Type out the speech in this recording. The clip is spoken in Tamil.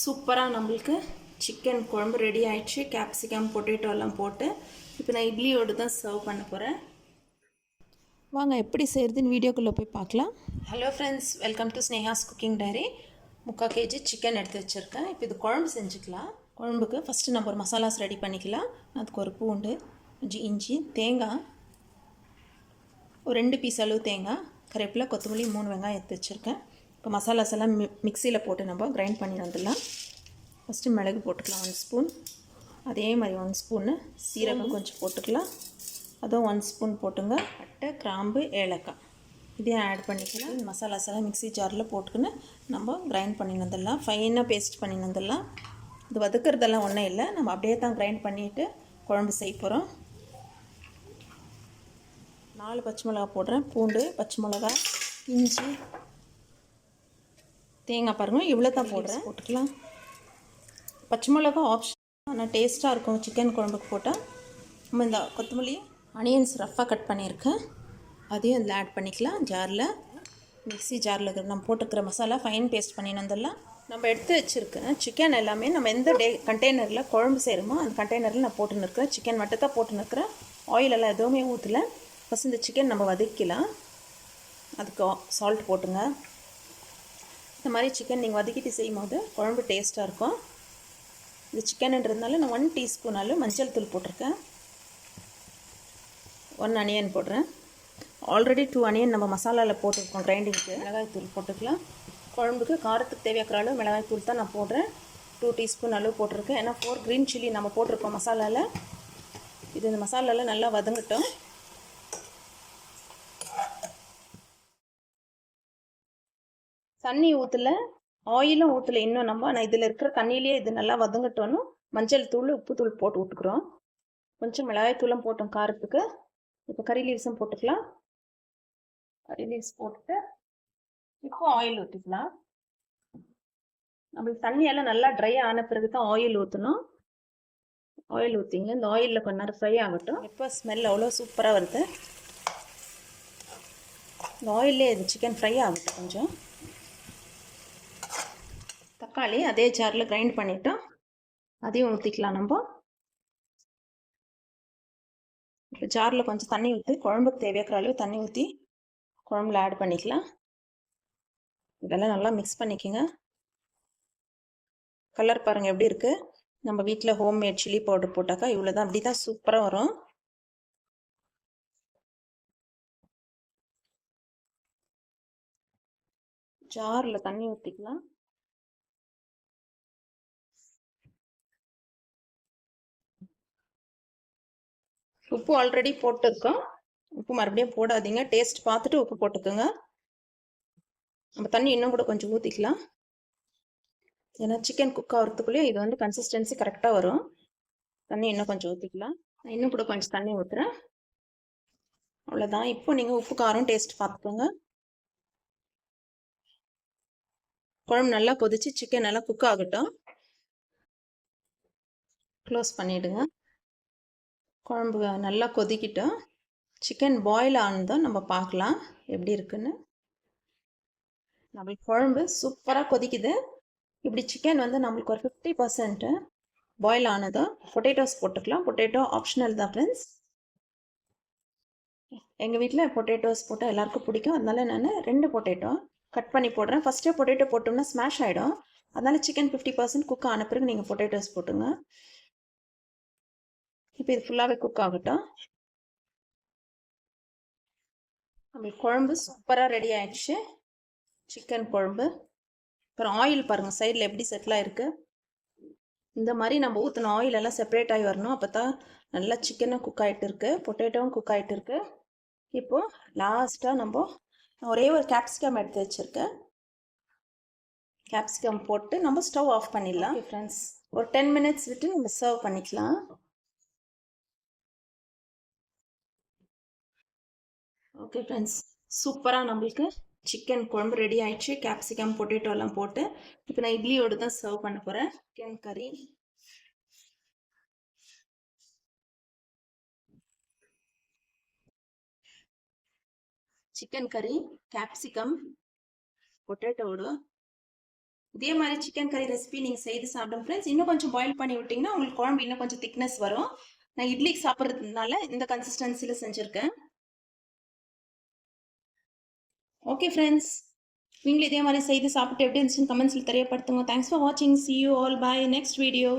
சூப்பராக நம்மளுக்கு சிக்கன் குழம்பு ரெடி ஆயிடுச்சு. கேப்சிகம் பொட்டேட்டோ எல்லாம் போட்டு. இப்போ நான் இட்லியோடு தான் சர்வ் பண்ண போகிறேன் வாங்க எப்படி செய்கிறதுன்னு வீடியோக்குள்ளே போய் பார்க்கலாம். Hello friends welcome to Sneha's cooking diary முக்கால் கேஜி சிக்கன் எடுத்து வச்சுருக்கேன். இப்போ இது குழம்பு செஞ்சுக்கலாம். குழம்புக்கு ஃபஸ்ட்டு நம்ம ஒரு மசாலாஸ் ரெடி பண்ணிக்கலாம். அதுக்கு ஒரு பூண்டு கொஞ்சம் இஞ்சி தேங்காய் ஒரு ரெண்டு பீஸ் அளவு தேங்காய் கருவேப்பிலை கொத்தமல்லி மூணு வெங்காயம் எடுத்து வச்சுருக்கேன். இப்போ மசாலாஸ் எல்லாம் மி மிக்சியில் போட்டு நம்ம கிரைண்ட் பண்ணி வந்துடலாம். ஃபஸ்ட்டு மிளகு போட்டுக்கலாம் ஒன் ஸ்பூன் அதே மாதிரி ஒன் ஸ்பூன்னு சீரகம் கொஞ்சம் போட்டுக்கலாம். அதுவும் ஒன் ஸ்பூன் போட்டுங்க. பட்டை கிராம்பு ஏலக்காய். இதையும் ஆட் பண்ணிக்கலாம். மசாலாஸ் எல்லாம் மிக்ஸி ஜாரில் போட்டுக்கின்னு நம்ம கிரைண்ட் பண்ணி வந்துடலாம். ஃபைனாக பேஸ்ட் பண்ணி வந்துடலாம். இது வதக்கிறதெல்லாம் ஒன்றும் இல்லை. நம்ம அப்படியே தான் கிரைண்ட் பண்ணிவிட்டு குழம்பு செய்ய போகிறோம் நாலு பச்சை மிளகா போடுறேன். பூண்டு பச்சை மிளகா இஞ்சி தேங்காய் பாருங்கள் இவ்வளோ தான் போடுறேன். போட்டுக்கலாம். பச்சை மிளகா ஆப்ஷன் ஆனால் டேஸ்ட்டாக இருக்கும் சிக்கன் குழம்புக்கு போட்டால் நம்ம இந்த கொத்தமல்லி அனியன்ஸ் ரஃப்பாக கட் பண்ணியிருக்கேன். அதையும் இதில் ஆட் பண்ணிக்கலாம் ஜாரில் மிக்ஸி ஜாரில் இருக்கிற நம்ம போட்டுக்கிற மசாலா ஃபைன் பேஸ்ட் பண்ணி வந்துடலாம். நம்ம எடுத்து வச்சுருக்கேன் சிக்கன் எல்லாமே நம்ம எந்த டே கண்டெய்னரில் குழம்பு செய்கிறோமோ அந்த கண்டெய்னரில் நான் போட்டுன்னு இருக்கிறேன். சிக்கன் மட்டும் தான் போட்டுன்னு இருக்கிறேன். ஆயில் எல்லாம் எதுவுமே ஊற்றல ஃபஸ்ட் இந்த சிக்கன் நம்ம வதக்கிக்கலாம். அதுக்கு சால்ட் போட்டுங்க. இந்த மாதிரி சிக்கன் நீங்கள் வதக்கிட்டு செய்யும் போது குழம்பு டேஸ்ட்டாக இருக்கும். இது சிக்கனுன்றதுனால நான் ஒன் டீஸ்பூன் அளவு மஞ்சள் தூள் போட்டிருக்கேன். ஒன் அனியன் போடுறேன். ஆல்ரெடி டூ அனியன் நம்ம மசாலாவில் போட்டிருக்கோம் கிரைண்டிங்க்கு மிளகாய் தூள் போட்டுக்கலாம். குழம்புக்கு காரத்துக்கு தேவையாக்கிற அளவு மிளகாய் தூள் தான் நான் போடுறேன். டூ டீஸ்பூன் அளவு போட்டிருக்கேன். ஏன்னா ஃபோர் க்ரீன் சில்லி நம்ம போட்டிருக்கோம் மசாலாவில் இது இந்த மசாலாவில் நல்லா வதங்கட்டும். தண்ணி ஊற்றல ஆயிலும் ஊற்றல இன்னும் நம்ம. நான் இதில் இருக்கிற தண்ணியிலேயே இது நல்லா வதங்கட்டோன்னு மஞ்சள் தூள் உப்பு தூள் போட்டு விட்டுக்குறோம். கொஞ்சம் மிளகாய் தூளும் போட்டோம் காரத்துக்கு. இப்போ கறி லீவ்ஸும் போட்டுக்கலாம். கறி லீவ்ஸ் போட்டுட்டு இப்போ ஆயில் ஊற்றிக்கலாம் நம்மளுக்கு தண்ணியெல்லாம் நல்லா ட்ரை ஆன பிறகு தான் ஆயில் ஊற்றணும் ஆயில் ஊற்றிங்க இந்த ஆயிலில் கொஞ்ச நேரம் ஃப்ரை ஆகட்டும். இப்போ ஸ்மெல் அவ்வளோ சூப்பராக வருது. இந்த ஆயிலே இது சிக்கன் ஃப்ரை ஆகட்டும் கொஞ்சம். தக்காளி அதே ஜாரில் கிரைண்ட் பண்ணிட்டோம் அதையும் ஊற்றிக்கலாம் நம்ம. இப்போ ஜாரில் கொஞ்சம் தண்ணி ஊற்றி குழம்புக்கு தேவையாக்கிற அளவு தண்ணி ஊற்றி குழம்புல ஆட் பண்ணிக்கலாம். இதெல்லாம் நல்லா மிக்ஸ் பண்ணிக்கோங்க. கலர் பாருங்கள் எப்படி இருக்குது நம்ம வீட்டில் ஹோம்மேட் சில்லி பவுடர் போட்டாக்கா இவ்வளோ தான் அப்படி தான் சூப்பராக வரும் ஜாரில் தண்ணி ஊற்றிக்கலாம் உப்பு ஆல்ரெடி போட்டிருக்கோம். உப்பு மறுபடியும் போடாதீங்க. டேஸ்ட் பார்த்துட்டு உப்பு போட்டுக்கோங்க. நம்ம தண்ணி இன்னும் கூட கொஞ்சம் ஊற்றிக்கலாம் ஏன்னா சிக்கன் குக் ஆகிறதுக்குள்ளேயே இது வந்து கன்சிஸ்டன்சி கரெக்டாக வரும். தண்ணி இன்னும் கொஞ்சம் ஊற்றிக்கலாம் நான் இன்னும் கூட கொஞ்சம் தண்ணி ஊற்றுறேன் அவ்வளோதான் இப்போ நீங்கள் உப்பு காரம் டேஸ்ட் பார்த்துக்கோங்க. குழம்பு நல்லா கொதிச்சு சிக்கன் நல்லா குக் ஆகட்டும். க்ளோஸ் பண்ணிவிடுங்க குழம்பு நல்லா கொதிக்கிட்டோம் சிக்கன் பாயில் ஆனதும் நம்ம பார்க்கலாம் எப்படி இருக்குன்னு. நம்மளுக்கு குழம்பு சூப்பராக கொதிக்குது. இப்படி சிக்கன் வந்து நம்மளுக்கு ஒரு ஃபிஃப்டி பர்சன்ட்டு பாயில் ஆனதும் பொட்டேட்டோஸ் போட்டுக்கலாம். பொட்டேட்டோ ஆப்ஷனல் தான் ஃப்ரெண்ட்ஸ் எங்கள் வீட்டில் பொட்டேட்டோஸ் போட்டால் எல்லாருக்கும் பிடிக்கும். அதனால நான் ரெண்டு பொட்டேட்டோ கட் பண்ணி போடுறேன். ஃபஸ்ட்டே பொட்டேட்டோ போட்டோம்னா ஸ்மாஷ் ஆகிடும் அதனால சிக்கன் ஃபிஃப்டி பர்சன்ட் குக் ஆன பிறகு நீங்கள் பொட்டேட்டோஸ் போட்டுங்க. இப்போ இது ஃபுல்லாகவே குக் ஆகட்டும். நம்மளுக்கு குழம்பு சூப்பராக ரெடி ஆயிடுச்சு. சிக்கன் குழம்பு. அப்புறம் ஆயில் பாருங்கள் சைடில் எப்படி செட்டில் ஆயிருக்கு. இந்த மாதிரி நம்ம ஊற்றின ஆயில் எல்லாம் செப்பரேட் ஆகி வரணும். அப்போ தான் நல்லா சிக்கனும் குக் ஆகிட்டு இருக்கு. பொட்டேட்டோவும் குக் ஆகிட்டு இருக்கு. இப்போது லாஸ்ட்டாக நம்ம ஒரே ஒரு கேப்சிகம் எடுத்து வச்சுருக்கேன். கேப்சிகம் போட்டு நம்ம ஸ்டவ் ஆஃப் பண்ணிடலாம். ஃப்ரெண்ட்ஸ் ஒரு டென் மினிட்ஸ் விட்டு நம்ம சர்வ் பண்ணிக்கலாம். ஓகே ஃப்ரெண்ட்ஸ் சூப்பராக நம்மளுக்கு சிக்கன் குழம்பு ரெடி ஆயிடுச்சு. கேப்சிகம் பொட்டேட்டோ எல்லாம் போட்டு. இப்போ நான் இட்லியோடு தான் சர்வ் பண்ண போகிறேன் சிக்கன் கறி சிக்கன் கறி கேப்சிகம் பொட்டேட்டோடு இதே மாதிரி சிக்கன் கறி ரெசிபி நீங்கள் செய்து சாப்பிடும் ஃப்ரெண்ட்ஸ் இன்னும் கொஞ்சம் பாயில் பண்ணி விட்டிங்கன்னா உங்களுக்கு குழம்பு இன்னும் கொஞ்சம் திக்னஸ் வரும். நான் இட்லிக்கு சாப்பிட்றதுனால இந்த கன்சிஸ்டன்சியில் செஞ்சுருக்கேன். ஓகே ஃப்ரெண்ட்ஸ் நீங்களும் இதே மாதிரி செய்து சாப்பிட்டு எப்படி இருந்துச்சுன்னு கமெண்ட்ஸில் தெரியப்படுத்துங்க. தேங்க்ஸ் ஃபார் வாட்சிங் see you all bye next video